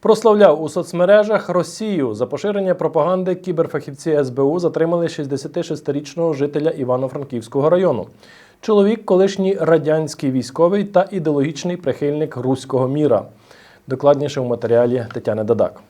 Прославляв у соцмережах Росію за поширення пропаганди кіберфахівці СБУ затримали 66-річного жителя Івано-Франківського району. Чоловік, колишній радянський військовий та ідеологічний прихильник руського міра. Докладніше в матеріалі Тетяни Дадак.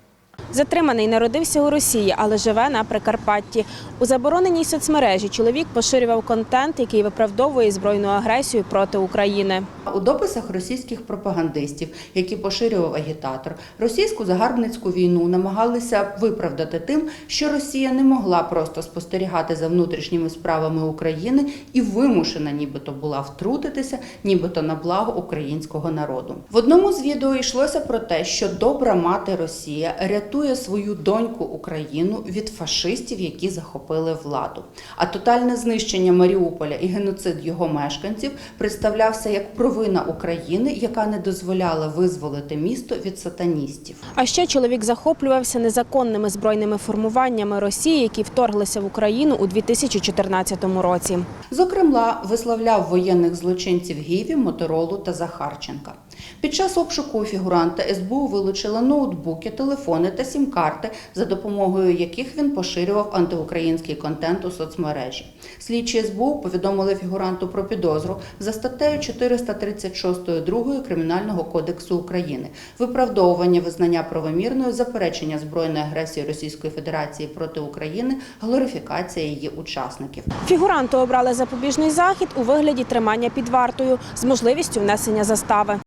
Затриманий народився у Росії, але живе на Прикарпатті. У забороненій соцмережі чоловік поширював контент, який виправдовує збройну агресію проти України. У дописах російських пропагандистів, які поширював агітатор, російську загарбницьку війну намагалися виправдати тим, що Росія не могла просто спостерігати за внутрішніми справами України і вимушена, нібито була втрутитися, нібито на благо українського народу. В одному з відео йшлося про те, що добра мати Росія рятує свою доньку Україну від фашистів, які захопили владу. А тотальне знищення Маріуполя і геноцид його мешканців представлявся як провина України, яка не дозволяла визволити місто від сатаністів. А ще чоловік захоплювався незаконними збройними формуваннями Росії, які вторглися в Україну у 2014 році. Зокрема, висловляв воєнних злочинців Гіві, Моторолу та Захарченка. Під час обшуку фігуранта СБУ вилучила ноутбуки, телефони та сім-карти, за допомогою яких він поширював антиукраїнський контент у соцмережі. Слідчі СБУ повідомили фігуранту про підозру за статтею 436.2 Кримінального кодексу України виправдовування визнання правомірною, заперечення збройної агресії Російської Федерації проти України, глорифікація її учасників. Фігуранту обрали запобіжний захід у вигляді тримання під вартою з можливістю внесення застави.